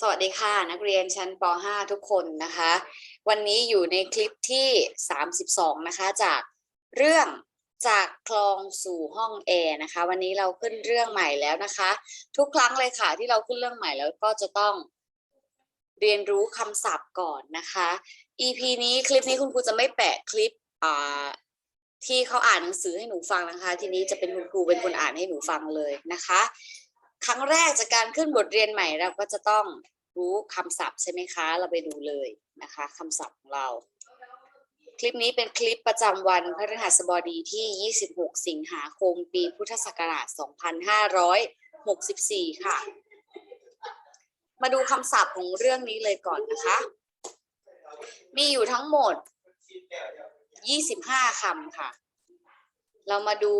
สวัสดีค่ะ นักเรียนชั้นป .5 ทุกคนนะคะ วันนี้อยู่ในคลิปที่ 32 นะคะ จากเรื่องจากคลองสู่ห้องแอร์นะคะ วันนี้เราขึ้นเรื่องใหม่แล้วนะคะ ทุกครั้งเลยค่ะ ที่เราขึ้นเรื่องใหม่แล้วก็จะต้องเรียนรู้คำศัพท์ก่อนนะคะ EP นี้คลิปนี้คุณครูจะไม่แปะคลิปอ่าที่เขาอ่านหนังสือให้หนูฟังนะคะ ทีนี้จะเป็นคุณครูเป็นคนอ่านให้หนูฟังเลยนะคะ ครั้งแรกจากการขึ้นบทเรียนใหม่เราก็จะต้องรู้คำศัพท์ใช่ไหมคะ เราไปดูเลยนะคะคำศัพท์ของเรา คลิปนี้เป็นคลิปประจำวันพฤหัสบดีที่ 26 สิงหาคม ปีพุทธศักราช 2564 ค่ะ มาดูคำศัพท์ของเรื่องนี้เลยก่อนนะคะ มีอยู่ทั้งหมด 25 คำค่ะ เรามาดู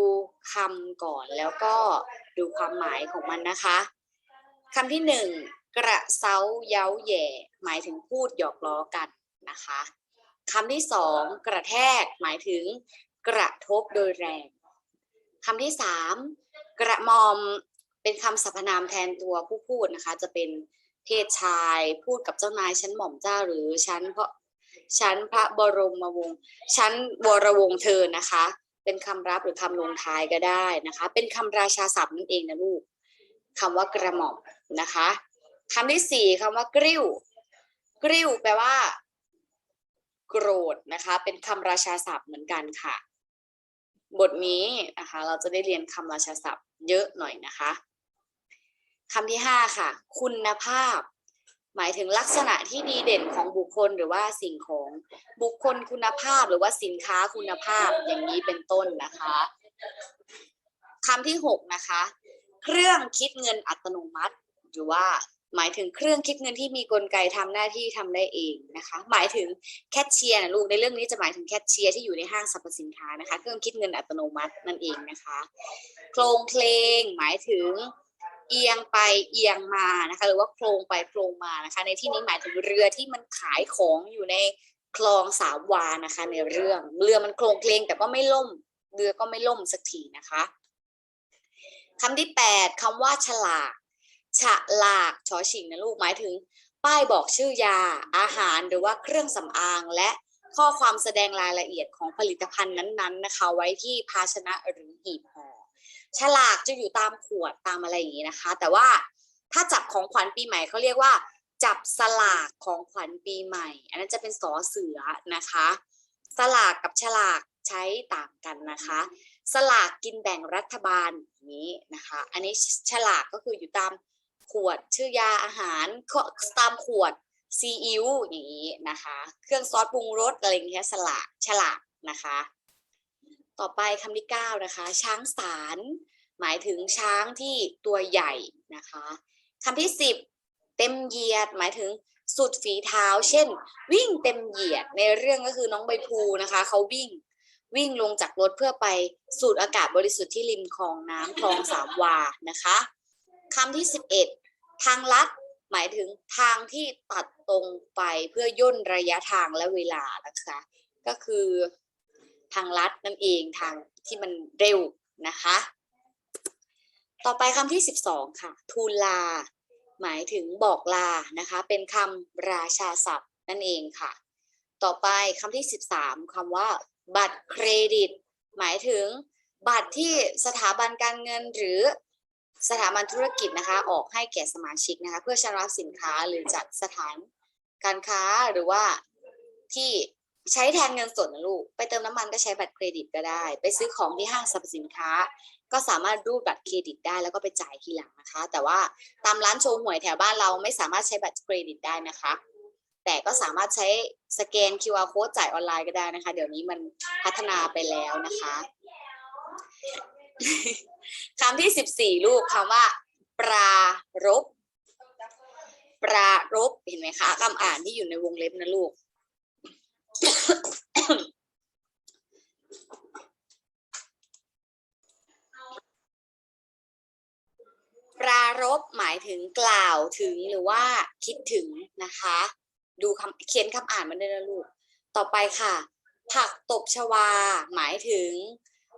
คำก่อนแล้วก็ ดูความหมายของมันนะคะคำที่หนึ่งกระเซาเย้าแย่ หมายถึงพูดหยอกล้อกันนะคะคำที่สองกระแทกหมายถึงกระทบโดยแรงคำที่สามกระหมอมเป็นคำสรรพนามแทนตัวผู้พูดนะคะ จะเป็นเพศชายพูดกับเจ้านายชั้นหม่อมเจ้าหรือชั้นเพราะชั้นพระบรมวงศ์ชั้นวรวงศ์เธอนะคะ เป็นคำรับหรือคำลงท้ายก็ได้นะคะ เป็นคำราชาศัพท์นั่นเองนะลูกคำว่ากระหม่อมนะคะคำที่สี่คำว่ากริ้ว กริ้วแปลว่า โกรธนะคะ เป็นคำราชาศัพท์เหมือนกันค่ะ บทนี้นะคะ เราจะได้เรียนคำราชาศัพท์เยอะหน่อยนะคะคำที่ห้าค่ะ คุณภาพ หมายถึงลักษณะที่ดีเด่นของบุคคลหรือว่าสิ่งของบุคคลคุณภาพหรือว่าสินค้าคุณภาพอย่างนี้เป็นต้นนะคะคำที่หกนะคะ เครื่องคิดเงินอัตโนมัติ หรือว่าหมายถึงเครื่องคิดเงินที่มีกลไกทำหน้าที่ทำได้เองนะคะ หมายถึงแคชเชียร์นะลูกในเรื่องนี้จะหมายถึงแคชเชียร์ที่อยู่ในห้างสรรพสินค้านะคะ เครื่องคิดเงินอัตโนมัตินั่นเองนะคะ โครงเพลงหมายถึง เอียงไปเอียงมานะคะหรือว่าโครงไปโครงมานะคะ ในที่นี้หมายถึงเรือที่มันขายของอยู่ในคลองสามวานะคะ ในเรื่องเรือมันโครงเพลงแต่ก็ไม่ล่มเรือก็ไม่ล่มสักทีนะคะคำที่แปดคำว่าฉลากฉลากชอชิงนะลูกหมายถึง ป้ายบอกชื่อยาอาหารหรือว่าเครื่องสำอางและข้อความแสดงรายละเอียดของผลิตภัณฑ์นั้นๆนะคะ ไว้ที่ภาชนะหรือหีบห่อ ฉลากจะอยู่ตามขวดตามอะไรอย่างนี้นะคะ แต่ว่าถ้าจับของขวัญปีใหม่เขาเรียกว่า จับสลากของขวัญปีใหม่ อันนั้นจะเป็นสอเสือนะคะ สลากกับฉลากใช้ต่างกันนะคะ สลากกินแบ่งรัฐบาลอย่างนี้นะคะ อันนี้ฉลากก็คืออยู่ตามขวดชื่อยาอาหารก็ตามขวดซีอิ๊วอย่างนี้นะคะ เครื่องซอสปรุงรสอะไรอย่างเงี้ยสลากฉลากนะคะ ต่อไปคำที่เก้านะคะ ช้างสารหมายถึงช้างที่ตัวใหญ่นะคะคำที่สิบเต็มเหยียด หมายถึงสุดฝีเท้า เช่น วิ่งเต็มเหยียดในเรื่องก็คือน้องใบพูนะคะเขาวิ่งวิ่งลงจากรถเพื่อไปสูดอากาศบริสุทธิ์ที่ริมคลองน้ำคลองสามวานะคะคำที่ 11 ทางลัดหมายถึงทางที่ตัดตรงไปเพื่อย่นระยะทางและเวลานะคะ ก็คือ ทางลัดนั่นเองทางที่มันเร็วนะคะ ต่อไปคำที่ 12 ค่ะ ทูลลา หมายถึงบอกลานะคะ เป็นคำราชาศัพท์นั่นเองค่ะ ต่อไปคำที่ 13คำว่า บัตรเครดิต หมายถึงบัตรที่สถาบันการเงินหรือสถาบันธุรกิจนะคะออกให้แก่สมาชิกนะคะ เพื่อชำระสินค้าหรือจัดสถานการค้าหรือว่าที่ ใช้แทนเงินสดนะลูก ไปเติมน้ำมันก็ใช้บัตรเครดิตก็ได้ ไปซื้อของที่ห้างสรรพสินค้า ก็สามารถรูดบัตรเครดิตได้แล้วก็ไปจ่ายทีหลังนะคะ แต่ว่าตามร้านโชว์หวยแถวบ้านเราไม่สามารถใช้บัตรเครดิตได้นะคะ แต่ก็สามารถใช้สแกน QR code จ่ายออนไลน์ก็ได้นะคะ เดี๋ยวนี้มันพัฒนาไปแล้วนะคะคำที่สิบสี่ลูกคำว่า ปรารบปรารบเห็นไหมคะคำอ่านที่อยู่ในวงเล็บนะลูก ปรารบหมายถึงกล่าวถึงหรือว่าคิดถึงนะคะ ดูคำเขียนคำอ่านมันด้วยนะลูก ต่อไปค่ะ ผักตบชวา หมายถึง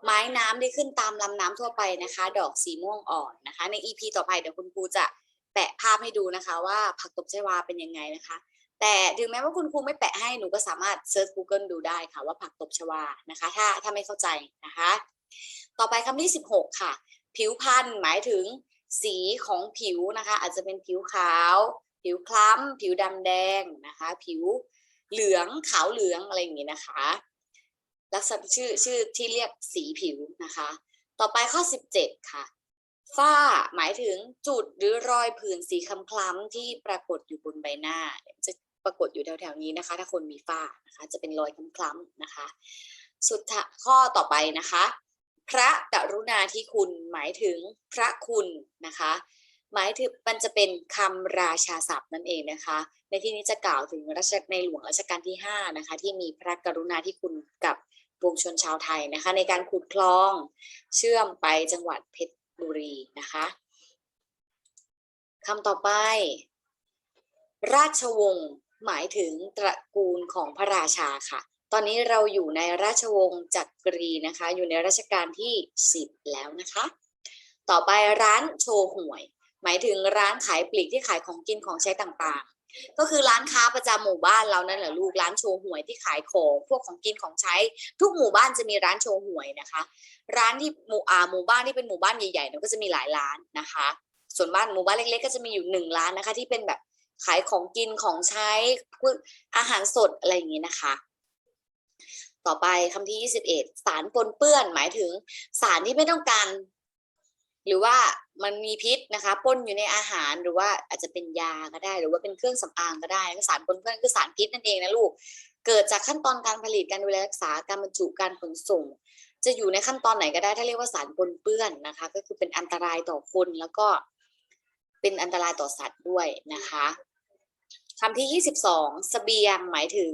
ไม้น้ำที่ขึ้นตามลำน้ำทั่วไปนะคะ ดอกสีม่วงอ่อนนะคะ ใน EP ต่อไปเดี๋ยวคุณครูจะแปะภาพให้ดูนะคะ ว่าผักตบชวาเป็นยังไงนะคะ แต่ถึงแม้ว่าคุณครูไม่แปะให้หนูก็สามารถเซิร์ช Google ดูได้ค่ะว่าผักตบชวานะคะ ถ้าถ้าไม่เข้าใจนะคะ ต่อไปคำที่ 16 ค่ะ ผิวพันธุ์หมายถึงสีของผิวนะคะ อาจจะเป็นผิวขาว ผิวคล้ำ ผิวดำแดงนะคะ ผิวเหลืองขาวเหลืองอะไรอย่างนี้นะคะ ลักษณะชื่อชื่อที่เรียกสีผิวนะคะ ต่อไปข้อ 17 ค่ะฝ้าหมายถึงจุดหรือรอยผื่นสีคล้ำๆที่ปรากฏอยู่บนใบหน้าจะ ปรากฏอยู่แถวๆนี้นะคะ ถ้าคนมีฝ้านะคะ จะเป็นรอยคล้ำๆนะคะ สุดท้ายข้อต่อไปนะคะ พระกรุณาธิคุณหมายถึงพระคุณนะคะ หมายถึงมันจะเป็นคำราชาศัพท์นั่นเองนะคะ ในที่นี้จะกล่าวถึงรัชในหลวงรัชกาลที่5นะคะ ที่มีพระกรุณาธิคุณกับปวงชนชาวไทยนะคะ ในการขุดคลองเชื่อมไปจังหวัดเพชรบุรีนะคะคำต่อไป ราชวงศ์ หมายถึงตระกูลของพระราชาค่ะ ตอนนี้เราอยู่ในราชวงศ์จักรีนะคะ อยู่ในรัชกาลที่ 10 แล้วนะคะ ต่อไปร้านโชว์หวย หมายถึงร้านขายปลีกที่ขายของกินของใช้ต่างๆ ก็คือร้านค้าประจำหมู่บ้านเรานั่นแหละลูกร้านโชว์หวยที่ขายของพวกของกินของใช้ ทุกหมู่บ้านจะมีร้านโชว์หวยนะคะ ร้านที่หมู่อาหมู่บ้านที่เป็นหมู่บ้านใหญ่ๆเนี่ยก็จะมีหลายร้านนะคะ ส่วนบ้านหมู่บ้านเล็กๆ ก็จะมีอยู่หนึ่งร้านนะคะ ที่เป็นแบบ ขายของกินของใช้อาหารสดอะไรอย่างนี้นะคะ ต่อไปคำที่ 21 สารปนเปื้อนหมายถึงสารที่ไม่ต้องการ หรือว่ามันมีพิษนะคะปนอยู่ในอาหารหรือว่าอาจจะเป็นยาก็ได้ หรือว่าเป็นเครื่องสำอางก็ได้สารปนเปื้อนคือสารพิษนั่นเองนะลูกเกิดจากขั้นตอนการผลิตการดูแลรักษาการบรรจุการขนส่ง จะอยู่ในขั้นตอนไหนก็ได้ถ้าเรียกว่าสารปนเปื้อนนะคะ ก็คือเป็นอันตรายต่อคนแล้วก็เป็นอันตรายต่อสัตว์ด้วยนะคะ คำที่22เสบียงหมายถึง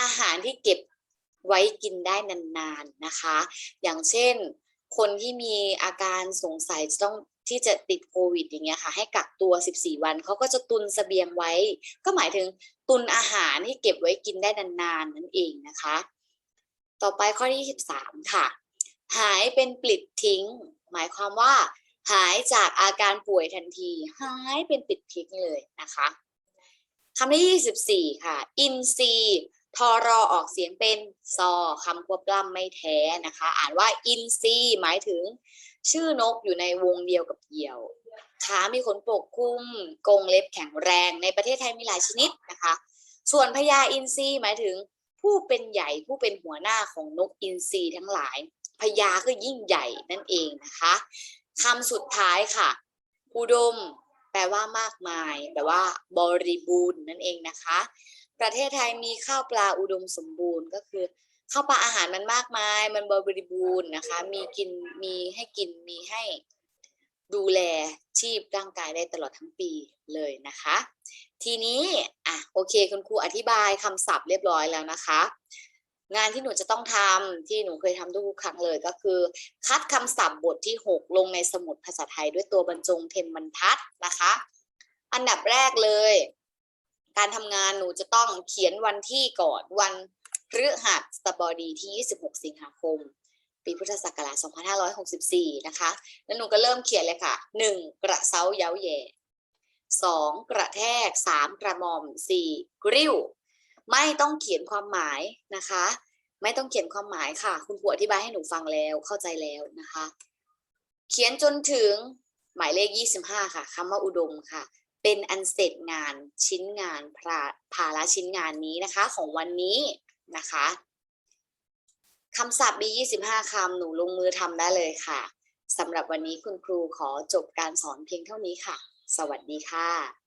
อาหารที่เก็บไว้กินได้นานๆนะคะ อย่างเช่น คนที่มีอาการสงสัยจะต้องที่จะติดโควิดอย่างเงี้ยค่ะ ให้กักตัว 14 วันเขาก็จะตุนสเสบียงไว้ ก็หมายถึงตุนอาหารที่เก็บไว้กินได้นานๆนั่นเองนะคะ ต่อไปข้อที่23ค่ะ หายเป็นปลิดทิ้ง หมายความว่า หายจากอาการป่วยทันที หายเป็นปลิดทิ้งเลยนะคะ คำที่ 24 ค่ะ อินซีทอรอออกเสียงเป็นซอคำควบกล้ำไม่แท้นะคะ อ่านว่าอินซีหมายถึงชื่อนกอยู่ในวงเดียวกับเหยี่ยวขามีขนปกคลุมกรงเล็บแข็งแรงในประเทศไทยมีหลายชนิดนะคะ ส่วนพญาอินทรีหมายถึงผู้เป็นใหญ่ผู้เป็นหัวหน้าของนกอินทรีทั้งหลายพญาคือยิ่งใหญ่นั่นเองนะคะคำสุดท้ายค่ะอุดม แปลว่ามากมายแปลว่า บริบูรณ์นั่นเองนะคะ ประเทศไทยมีข้าวปลาอุดมสมบูรณ์ก็คือข้าวปลาอาหารมันมากมาย มันบริบูรณ์นะคะ มีกินมีให้กินมีให้ดูแลชีพร่างกายได้ตลอดทั้งปีเลยนะคะ ทีนี้อะโอเคคุณครูอธิบายคำศัพท์เรียบร้อยแล้วนะคะ งานที่หนูจะต้องทำที่หนูเคยทำทุกครั้งเลยก็คือ คัดคำศัพท์บทที่ 6 ลงในสมุดภาษาไทยด้วยตัวบรรจงเทมบรรทัดนะคะ อันดับแรกเลย การทำงานหนูจะต้องเขียนวันที่ก่อนวันพฤหัสบดีที่ 26 สิงหาคม ปีพุทธศักราช 2564 นะคะ แล้วหนูก็เริ่มเขียนเลยค่ะ 1. กระเซ้าเย้าแย่ 2. กระแทก 3. กระหม่อม 4. กริ้ว ไม่ต้องเขียนความหมายนะคะ ไม่ต้องเขียนความหมายค่ะ คุณครูอธิบายให้หนูฟังแล้วเข้าใจแล้วนะคะ เขียนจนถึงหมายเลข 25 ค่ะคำว่าอุดมค่ะ เป็นอันเสร็จงานชิ้นงานพาภาระชิ้นงานนี้นะคะ ของวันนี้นะคะคำศัพท์มี25คำหนูลงมือทำได้เลยค่ะสำหรับวันนี้คุณครูขอจบการสอนเพียงเท่านี้ค่ะ สวัสดีค่ะ